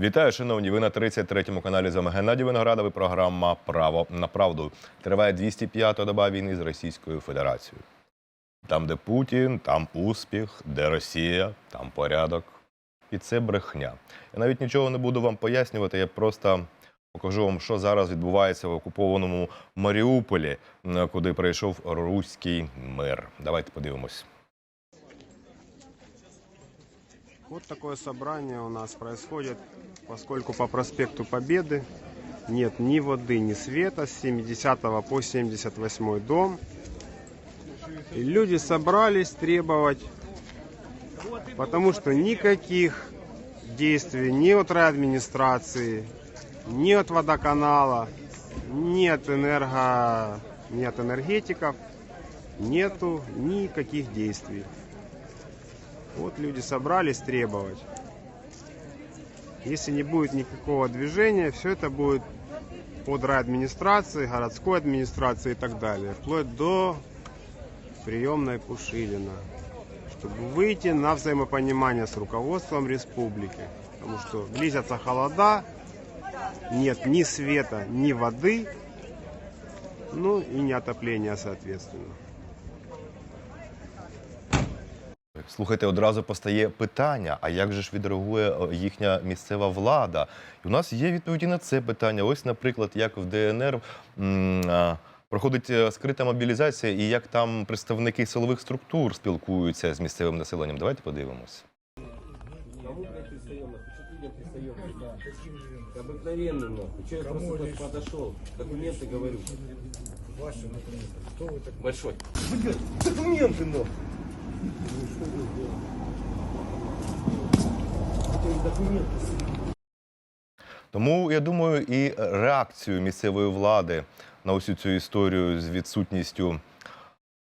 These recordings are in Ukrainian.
Вітаю, шановні. Ви на 33-му каналі з вами Геннадій Виноградов програма Право на правду. Триває 205-та доба війни з Російською Федерацією. Там, де Путін, там успіх, де Росія, там порядок. І це брехня. Я навіть нічого не буду вам пояснювати. Я просто покажу вам, що зараз відбувається в окупованому Маріуполі, куди прийшов руський мир. Давайте подивимось. Вот такое собрание у нас происходит, поскольку по проспекту Победы нет ни воды, ни света с 70 по 78 дом. И люди собрались требовать, потому что никаких действий ни от райадминистрации, ни от водоканала, ни от, энерго, ни от энергетиков нету никаких действий. Вот люди собрались требовать. Если не будет никакого движения, все это будет под администрации, городской администрации и так далее, вплоть до приемной Пушилина, чтобы выйти на взаимопонимание с руководством республики. Потому что близятся холода, нет ни света, ни воды, ну и не отопления, соответственно. Слухайте, одразу постає питання: а як же ж відреагує е, їхня місцева влада? І у нас є відповіді на це питання. Ось, наприклад, як в ДНР м, а, проходить е, скрита мобілізація, і як там представники силових структур спілкуються з місцевим населенням. Давайте подивимось. Кому, блядь, пристаем, нахуй? Что ты, блядь, пристаем? Да. Обыкновенный, нахуй. Че я просто так подошел? Документы говорю. Ваши документы. Кто вы такой? Большой. Блядь, документы, нахуй. Тому я думаю, і реакцію місцевої влади на усю цю історію з відсутністю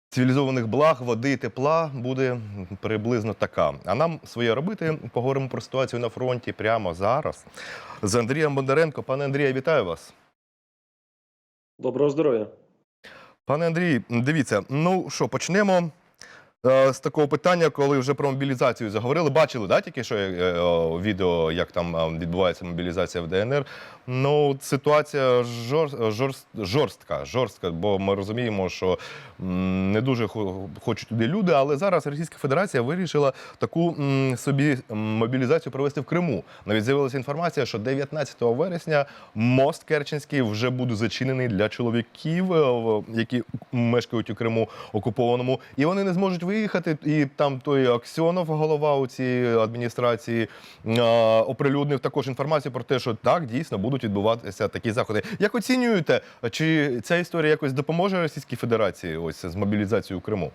цивілізованих благ, води, тепла буде приблизно така. А нам своє робити. Поговоримо про ситуацію на фронті прямо зараз з Андрієм Бондаренко. Пане Андрія, вітаю вас. Доброго здоров'я. Пане Андрій, дивіться, ну що, почнемо з такого питання, коли вже про мобілізацію заговорили. Бачили, да, тільки що е, о, відео, як там е, відбувається мобілізація в ДНР. Ну, ситуація жор, жорст, жорстка, жорстка, бо ми розуміємо, що не дуже хо- хочуть туди люди, але зараз Російська Федерація вирішила таку собі мобілізацію провести в Криму. Навіть з'явилася інформація, що 19 вересня мост Керченський вже буде зачинений для чоловіків, е, які мешкають у Криму окупованому, і вони не зможуть виїхати. І там той Аксьонов, голова у цій адміністрації, е, оприлюднив також інформацію про те, що так дійсно будуть відбуватися такі заходи. Як оцінюєте, чи ця історія якось допоможе Російській Федерації ось з мобілізацією Криму?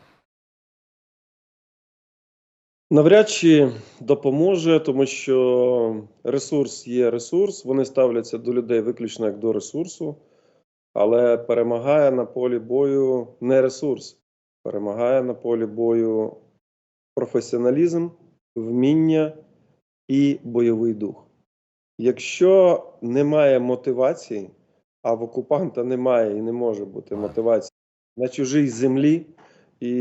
Навряд чи допоможе, тому що ресурс є ресурс, вони ставляться до людей виключно як до ресурсу, але перемагає на полі бою не ресурс, перемагає на полі бою професіоналізм, вміння і бойовий дух. Якщо немає мотивації, а в окупанта немає і не може бути мотивації на чужій землі, і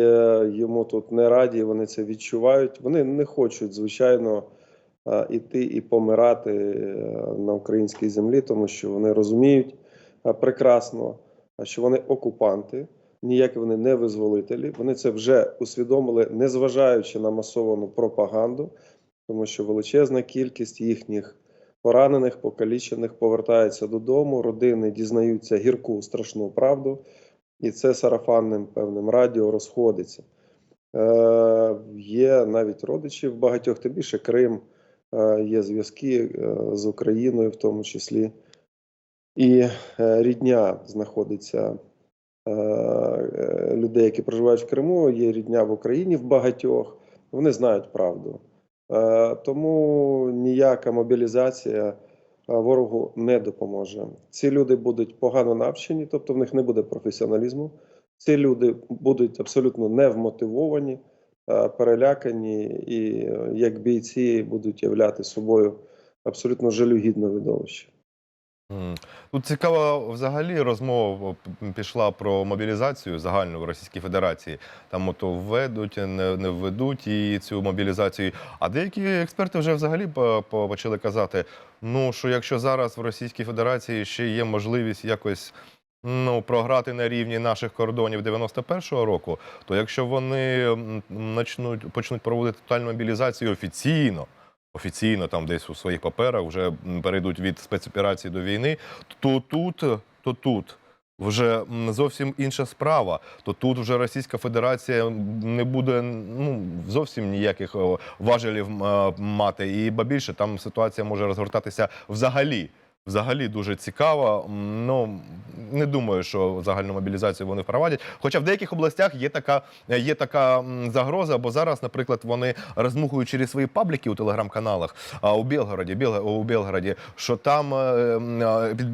е, йому тут не раді, вони це відчувають. Вони не хочуть, звичайно, е, іти і помирати е, на українській землі, тому що вони розуміють прекрасно, що вони окупанти, ніякі вони не визволителі. Вони це вже усвідомили, незважаючи на масовану пропаганду, тому що величезна кількість їхніх поранених, покалічених повертається додому, родини дізнаються гірку страшну правду і це сарафанним певним радіо розходиться. Е, є навіть родичі в багатьох, тим більше Крим, е, є зв'язки е, з Україною, в тому числі. І е, рідня знаходиться людей, які проживають в Криму, є рідня в Україні в багатьох. Вони знають правду. Е, тому ніяка мобілізація е, ворогу не допоможе. Ці люди будуть погано навчені, тобто в них не буде професіоналізму. Ці люди будуть абсолютно невмотивовані, е, перелякані і е, як бійці будуть являти собою абсолютно жалюгідне видовище. Тут цікава взагалі розмова пішла про мобілізацію загальну в Російській Федерації. Там ото введуть, не, не введуть і цю мобілізацію. А деякі експерти вже взагалі по- по- почали казати: ну що якщо зараз в Російській Федерації ще є можливість якось. Ну, програти на рівні наших кордонів 91-го року, то якщо вони м, начнуть почнуть проводити тотальну мобілізацію офіційно, офіційно там десь у своїх паперах вже перейдуть від спецоперації до війни, то тут, то тут вже зовсім інша справа. То тут вже Російська Федерація не буде ну, зовсім ніяких важелів мати. І ба більше там ситуація може розгортатися взагалі. Взагалі дуже цікаво. Ну не думаю, що загальну мобілізацію вони впровадять. Хоча в деяких областях є така, є така загроза, бо зараз, наприклад, вони розмухують через свої пабліки у телеграм-каналах а у Білгороді, Біл, у Білгороді, що там, е,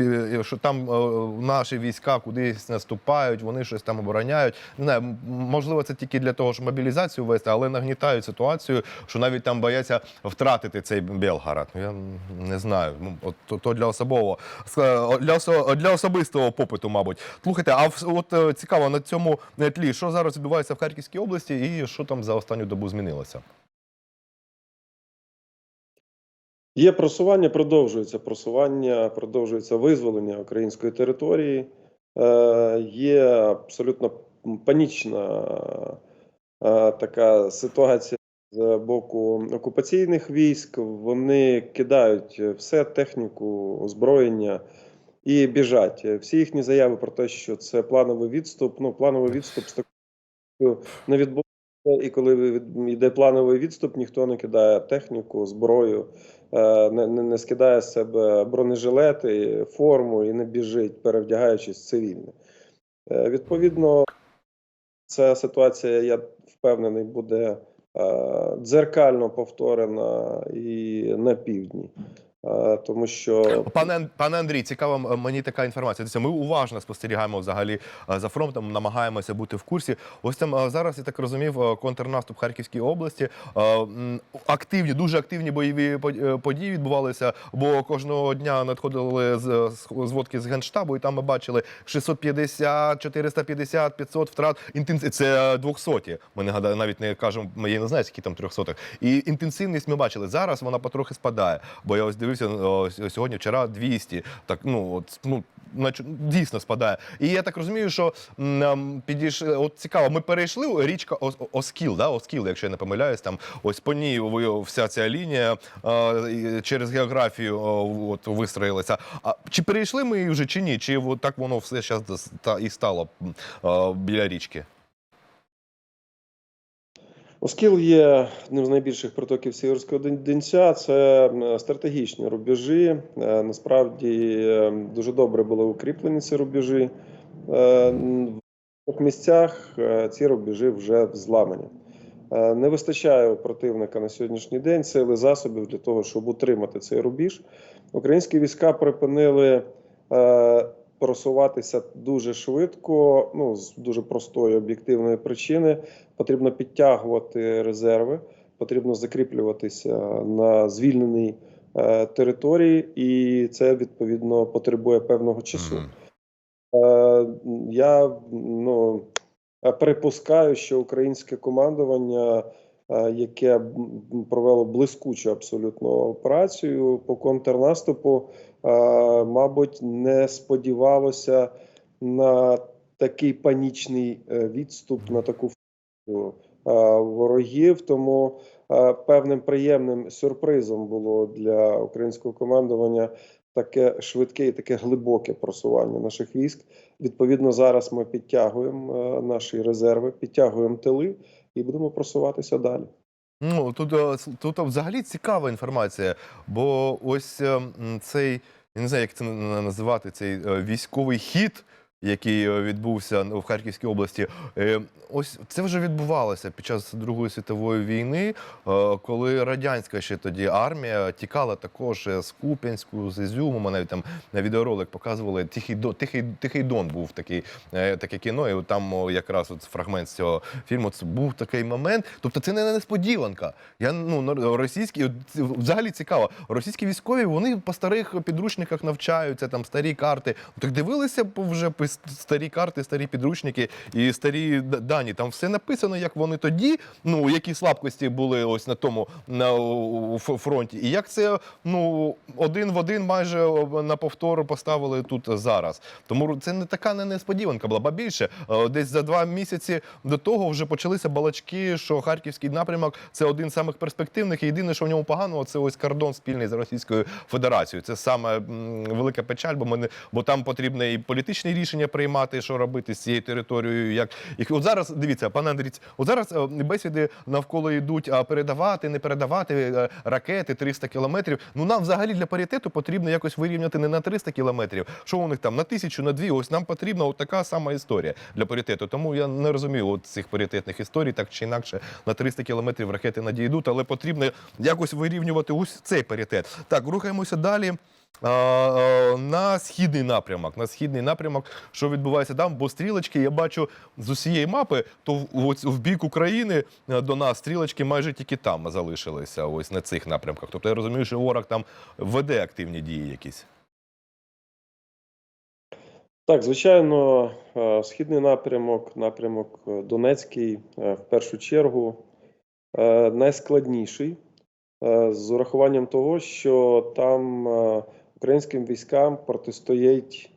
е, що там е, наші війська кудись наступають, вони щось там обороняють. Не можливо, це тільки для того, щоб мобілізацію вести, але нагнітають ситуацію, що навіть там бояться втратити цей Білгород. Ну, Я не знаю. Ну, от то для особового для, осо- для особистого попиту, мабуть. Слухайте, а от е, цікаво на цьому тлі, що зараз відбувається в Харківській області, і що там за останню добу змінилося? Є просування, продовжується просування, продовжується визволення української території. Е, є абсолютно панічна е, така ситуація з боку окупаційних військ. Вони кидають все техніку, озброєння і біжать. Всі їхні заяви про те, що це плановий відступ. Ну, плановий відступ з такою не відбувається. І коли йде плановий відступ, ніхто не кидає техніку, зброю, е, не, не, не скидає з себе бронежилети, форму і не біжить, перевдягаючись цивільне. Е, Відповідно, ця ситуація, я впевнений, буде е, дзеркально повторена і на півдні. Е, Тому що Пане пане Андрій, цікава мені така інформація. Ми уважно спостерігаємо взагалі е, за фронтом, намагаємося бути в курсі. Ось там е, зараз я так розумів, контрнаступ Харківській області. Активні, дуже активні бойові події відбувалися, бо кожного дня надходили зводки з генштабу, і там ми бачили 650, 450, 500 втрат. Інтенсив це 200. Ми не гадаю, навіть не кажемо, я не знаю, скільки там 300. І інтенсивність ми бачили. Зараз вона потрохи спадає. Бо я ось дивився о, сьогодні, вчора 200. Так ну от ну. Дійсно спадає, і я так розумію, що м, ем, підійшли. От цікаво, ми перейшли річка Ос- Оскіл, да? Оскіл, якщо я не помиляюсь, там ось по ній вся ця лінія е, через географію от вистроїлася. А чи перейшли ми її вже чи ні? Чи так воно все зараз і стало е, біля річки? Оскіл є одним з найбільших протоків Сіверського Донця. Це стратегічні рубежі. Е, Насправді е, дуже добре були укріплені ці рубежі. Е, В місцях ці рубежі вже зламані. Не вистачає у противника на сьогоднішній день сили засобів для того, щоб утримати цей рубіж. Українські війська припинили просуватися дуже швидко, ну з дуже простої об'єктивної причини потрібно підтягувати резерви, потрібно закріплюватися на звільненій е, території, і це відповідно потребує певного часу. Е, я ну, припускаю, що українське командування, яке м, провело блискучу абсолютно операцію по контрнаступу, е, мабуть, не сподівалося на такий панічний е, відступ, на таку е, ворогів. Тому е, певним приємним сюрпризом було для українського командування таке швидке і таке глибоке просування наших військ. Відповідно, зараз ми підтягуємо е, наші резерви, підтягуємо тили і будемо просуватися далі. Ну тут, е, тут взагалі цікава інформація, бо ось е, цей, я не знаю, як це називати, цей е, військовий хід. Який е, відбувся в Харківській області. Е, Ось це вже відбувалося під час Другої світової війни, е, коли радянська ще тоді армія тікала також з Куп'янську, з Ізюму. Навіть там на відеоролик показували Тихий Дон, Тихий, Тихий Дон був такий, таке кіно, і там якраз от фрагмент з цього фільму. Це був такий момент. Тобто це не несподіванка. Я ну російські взагалі цікаво. Російські військові вони по старих підручниках навчаються, там старі карти. Так дивилися вже по с- старі карти, старі підручники і старі дані. Там все написано, як вони тоді, ну які слабкості були ось на тому на фронті, і як це ну один в один майже на повтор поставили тут зараз. Тому це не така не несподіванка була. Ба більше е, десь за два місяці до того вже почалися балачки, що харківський напрямок це один з самих перспективних. І єдине, що в ньому поганого, це ось кордон спільний з Російською Федерацією. Це саме велика печаль, бо мене бо там потрібно і політичні рішення приймати, що робити з цією територією. Як і от зараз дивіться, пане Андрій, от зараз е, бесіди навколо йдуть а передавати, не передавати е, ракети 300 кілометрів. Ну нам взагалі для паритету потрібно якось вирівняти не на 300 кілометрів. Що у них там на тисячу, на дві? Ось нам потрібна от така сама історія для паритету. Тому я не розумію от цих паритетних історій, так чи інакше на 300 кілометрів ракети надійдуть, але потрібно якось вирівнювати ось цей паритет. Так, рухаємося далі. На східний напрямок, на східний напрямок, що відбувається там, бо стрілочки я бачу з усієї мапи, то в, в бік України е, до нас стрілочки майже тільки там залишилися, ось на цих напрямках. Тобто я розумію, що ворог там веде активні дії якісь. Так, звичайно, е, східний напрямок, напрямок е, Донецький, в першу чергу, найскладніший з урахуванням того, що там українським військам протистоїть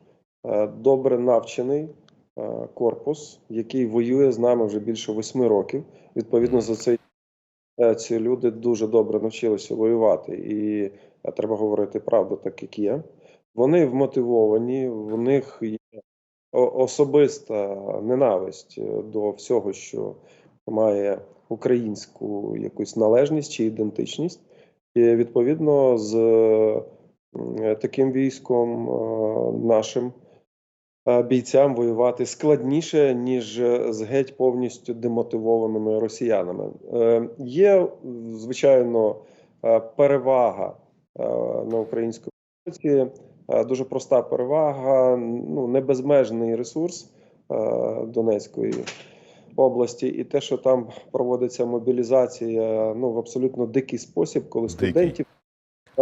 е, добре навчений е, корпус, який воює з нами вже більше восьми років. Відповідно, за цей е, ці люди дуже добре навчилися воювати, і треба говорити правду, так як є. Вони вмотивовані, в них є особиста ненависть до всього, що має українську якусь належність чи ідентичність. І відповідно з таким військом е, нашим е, бійцям воювати складніше, ніж з геть повністю демотивованими росіянами. Е, Є, звичайно, е, перевага е, на українському. Е, Дуже проста перевага, ну не безмежний ресурс е, Донецької області, і те, що там проводиться мобілізація, ну в абсолютно дикий спосіб, коли студентів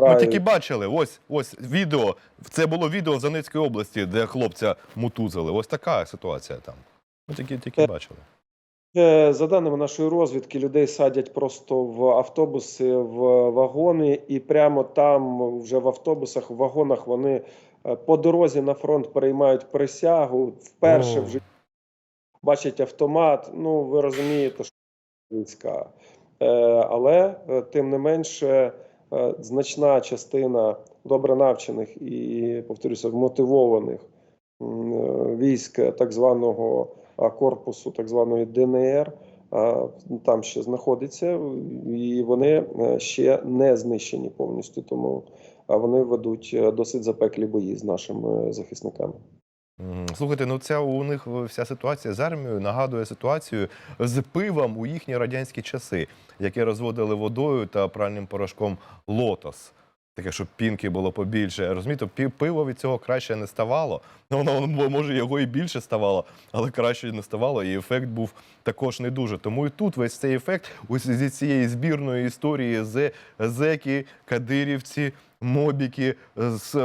Ми тільки бачили, ось ось відео. Це було відео з Донецької області, де хлопця мутузили. Ось така ситуація там. Ми тільки, тільки Е, бачили. Е, За даними нашої розвідки, людей садять просто в автобуси, в вагони, і прямо там, вже в автобусах, в вагонах, вони е, по дорозі на фронт переймають присягу. Вперше в житті бачать автомат. Ну, ви розумієте, що це війська. Але тим не менше, значна частина добре навчених і, повторюся, вмотивованих е, військ так званого корпусу, так званої ДНР, там ще знаходиться, і вони е, ще не знищені повністю. Тому вони ведуть е, досить запеклі бої з нашими захисниками. Слухайте, ну ця у них вся ситуація з армією нагадує ситуацію з пивом у їхні радянські часи, яке розводили водою та пральним порошком лотос. Таке, щоб пінки було побільше. Розумієте, пиво від цього краще не ставало. Ну, воно може його і більше ставало, але краще не ставало, і ефект був також не дуже. Тому і тут весь цей ефект ось зі цієї збірної історії зеки, кадирівці, мобіки з, е,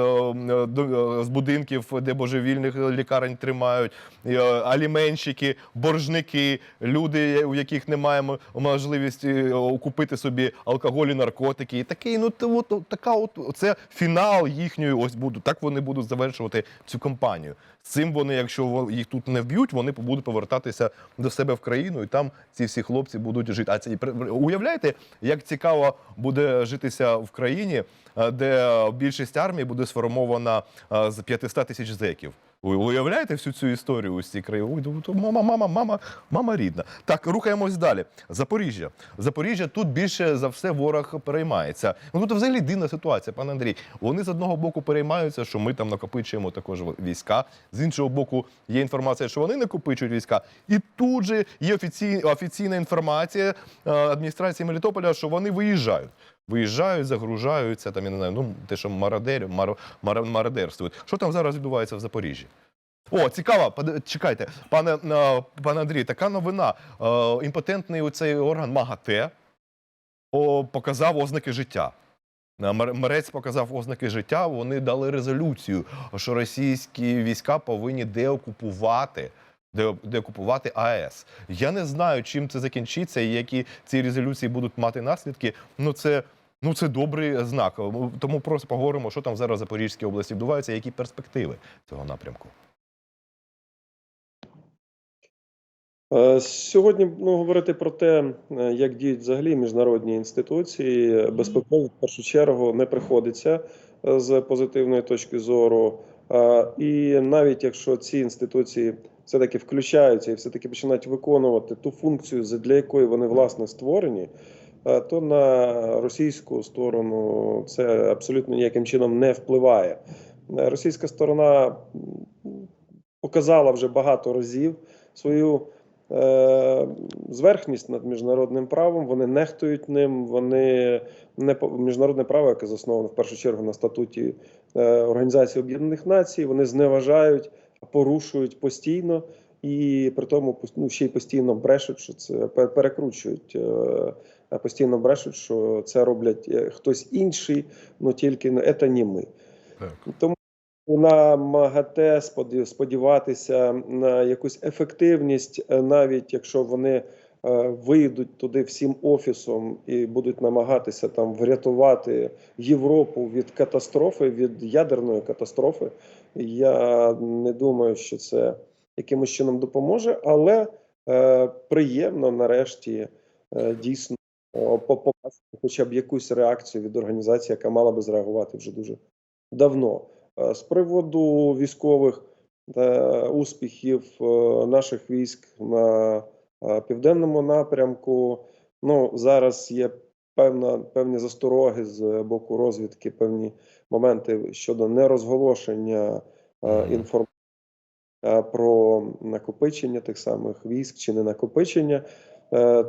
е, з будинків, де божевільних лікарень тримають, е, аліменщики, боржники, люди, у яких немає можливості е, купити собі алкоголь і наркотики. І такий, ну то от, така, от це фінал їхньої. Ось будуть так вони будуть завершувати цю кампанію. Цим вони, якщо їх тут не вб'ють, вони будуть повертатися до себе в країну, і там ці всі хлопці будуть жити. А це уявляєте, як цікаво буде житися в країні, е, де більшість армії буде сформована е, з 500 тисяч зеків. Ви уявляєте всю цю історію ось ці краї? Ой, ну, Мама, мама, мама, мама рідна. Так, рухаємось далі. Запоріжжя. Запоріжжя тут більше за все ворог переймається. Ну тут взагалі дивна ситуація, пане Андрій. Вони з одного боку переймаються, що ми там накопичуємо також війська. З іншого боку, є інформація, що вони накопичують війська. І тут же є офіційна, офіційна інформація е, адміністрації Мелітополя, що вони виїжджають. Виїжджають, загружаються, там я не знаю, ну те, що мародер, мар, мар, мародерствують. Що там зараз відбувається в Запоріжжі? О, цікаво, чекайте, пане, е, пане Андрій, така новина. Е, Імпотентний оцей орган МАГАТЕ показав ознаки життя. Е, Мерець показав ознаки життя. Вони дали резолюцію, що російські війська повинні деокупувати. де- Деокупувати АЕС. Я не знаю, чим це закінчиться і які ці резолюції будуть мати наслідки. Ну це, ну це добрий знак. Тому просто поговоримо, що там зараз в Запорізькій області відбувається, які перспективи цього напрямку. Е, Сьогодні ну, говорити про те, е, як діють взагалі міжнародні інституції, е, безпекові в першу чергу не приходиться з позитивної точки зору. І навіть якщо ці інституції все-таки включаються і все-таки починають виконувати ту функцію, для якої вони власне створені, то на російську сторону це абсолютно ніяким чином не впливає. Е, Російська сторона показала вже багато разів свою е, зверхність над міжнародним правом. Вони нехтують ним. Вони не міжнародне право, яке засновано в першу чергу на статуті е, Організації Об'єднаних Націй. Вони зневажають, порушують постійно. І при тому ну, ще й постійно брешуть, що це пе- перекручують, е, постійно брешуть, що це роблять е, хтось інший, ну тільки це не ми. Так. Тому на МАГАТЕ споді- сподіватися на якусь ефективність, е, навіть якщо вони е, вийдуть туди всім офісом і будуть намагатися там врятувати Європу від катастрофи, від ядерної катастрофи. Я не думаю, що це якимось чином допоможе, але е, приємно нарешті е, дійсно побачити хоча б якусь реакцію від організації, яка мала би зреагувати вже дуже давно. Е, З приводу військових е, успіхів е, наших військ на південному напрямку. Ну зараз є певна певні застороги з боку розвідки, певні моменти щодо нерозголошення інформації про накопичення тих самих військ чи не накопичення.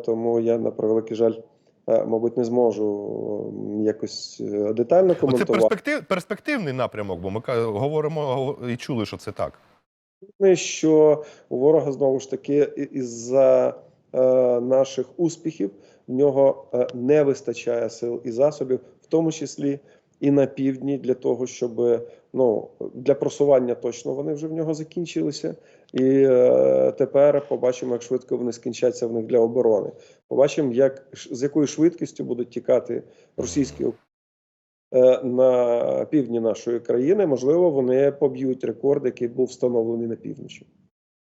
Тому я на превеликий жаль, мабуть, не зможу якось е, детально Це коментувати. перспектив, перспективний напрямок, бо ми говоримо і чули, що це так. Ми, що у ворога знову ж таки із-за е, наших успіхів в нього е, не вистачає сил і засобів, в тому числі і на півдні, для того, щоб ну для просування точно вони вже в нього закінчилися. І е, тепер побачимо, як швидко вони скінчаться в них для оборони. Побачимо, як з якою швидкістю будуть тікати російські е, на півдні нашої країни. Можливо, вони поб'ють рекорд, який був встановлений на півночі.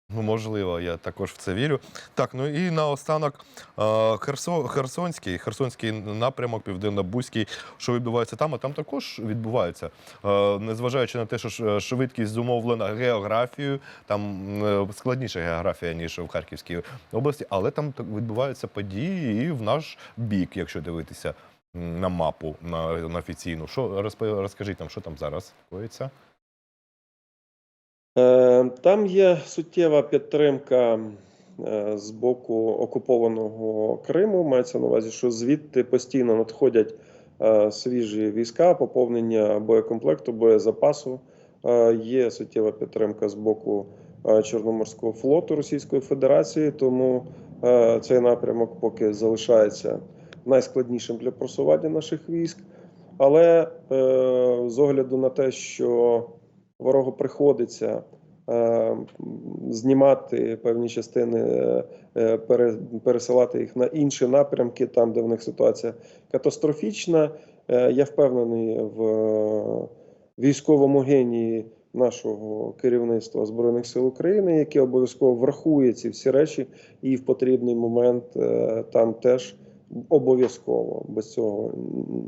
Ну, можливо, я також в це вірю. Так, ну і наостанок е, Херсонський, Херсонський напрямок, Південно-Бузький, що відбувається там, а там також відбувається. Е, Незважаючи на те, що ш- швидкість зумовлена географією, там е, складніша географія, ніж в Харківській області, але там відбуваються події і в наш бік, якщо дивитися на мапу на, на офіційну. Що розкажіть нам, що там зараз коїться? Е, Там є суттєва підтримка е, з боку окупованого Криму. Мається на увазі, що звідти постійно надходять е, свіжі війська, поповнення боєкомплекту, боєзапасу. Є суттєва підтримка з боку Чорноморського флоту Російської Федерації, тому цей напрямок поки залишається найскладнішим для просування наших військ. Але з огляду на те, що ворогу приходиться е, знімати певні частини, е, пере, пересилати їх на інші напрямки, там, де в них ситуація катастрофічна. Е, я впевнений в військовому генії нашого керівництва Збройних сил України, яке обов'язково врахує ці всі речі, і в потрібний момент там теж обов'язково без цього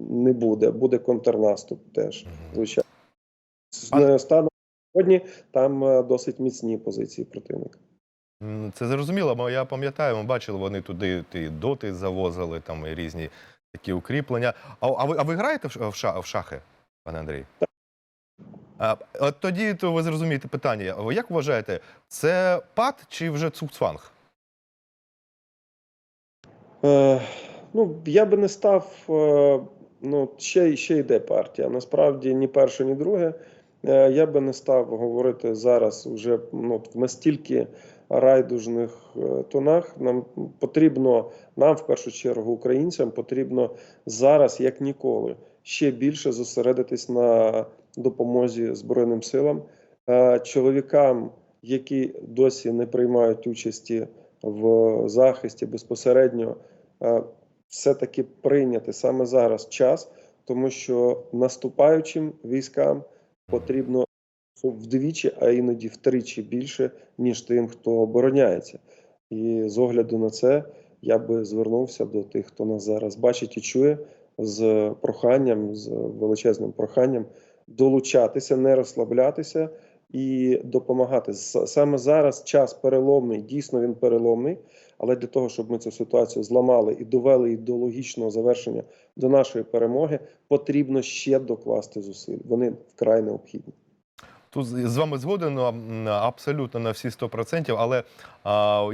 не буде. Буде контрнаступ теж, звичайно. Станом Сьогодні там е, досить міцні позиції противника. Це зрозуміло, бо я пам'ятаю, ми бачили, вони туди ті доти завозили, там і різні такі укріплення. А, а, ви, а ви граєте в, в, ша- в шахи, пане Андрій? А, от тоді то ви зрозумієте питання. Як вважаєте, це пад чи вже цуцванг? Е, ну, я би не став. Е, ну, ще, ще йде партія. Насправді ні перше, ні друге. Е, я би не став говорити зараз вже ну, в настільки райдужних е, тонах. Нам потрібно, нам в першу чергу, українцям, потрібно зараз, як ніколи, ще більше зосередитись на допомозі Збройним силам, Е, чоловікам, які досі не приймають участі в захисті безпосередньо все-таки прийняти саме зараз час, тому що наступаючим військам потрібно вдвічі, а іноді втричі більше, ніж тим, хто обороняється. І з огляду на це я би звернувся до тих, хто нас зараз бачить і чує, з проханням, з величезним проханням долучатися, не розслаблятися і допомагати. Саме зараз час переломний, дійсно він переломний. Але для того, щоб ми цю ситуацію зламали і довели її до логічного завершення до нашої перемоги, потрібно ще докласти зусиль. Вони вкрай необхідні. Тут з вами згоден абсолютно на всі 100%, але а,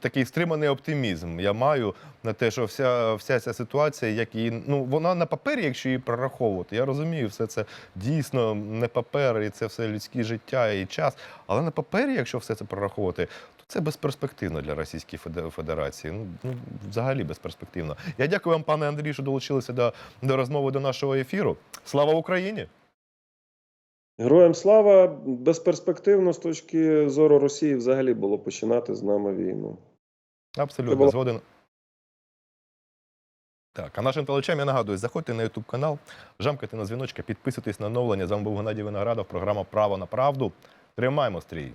такий стриманий оптимізм я маю на те, що вся, вся ця ситуація, як і ну вона на папері, якщо її прораховувати, я розумію, все це дійсно не папер, і це все людське життя і час. Але на папері, якщо все це прораховувати, то це безперспективно для Російської Феде- Федерації. Ну, ну взагалі безперспективно. Я дякую вам, пане Андрію, що долучилися до, до розмови до нашого ефіру. Слава Україні! Героям слава безперспективно з точки зору Росії взагалі було починати з нами війну. Абсолютно було- згоден. Так, а нашим телечам я нагадую, заходьте на YouTube канал, жамкайте на дзвіночка, підписуйтесь на оновлення. З вами був Геннадій Виноградов, програма Право на правду. Тримаємо стрій.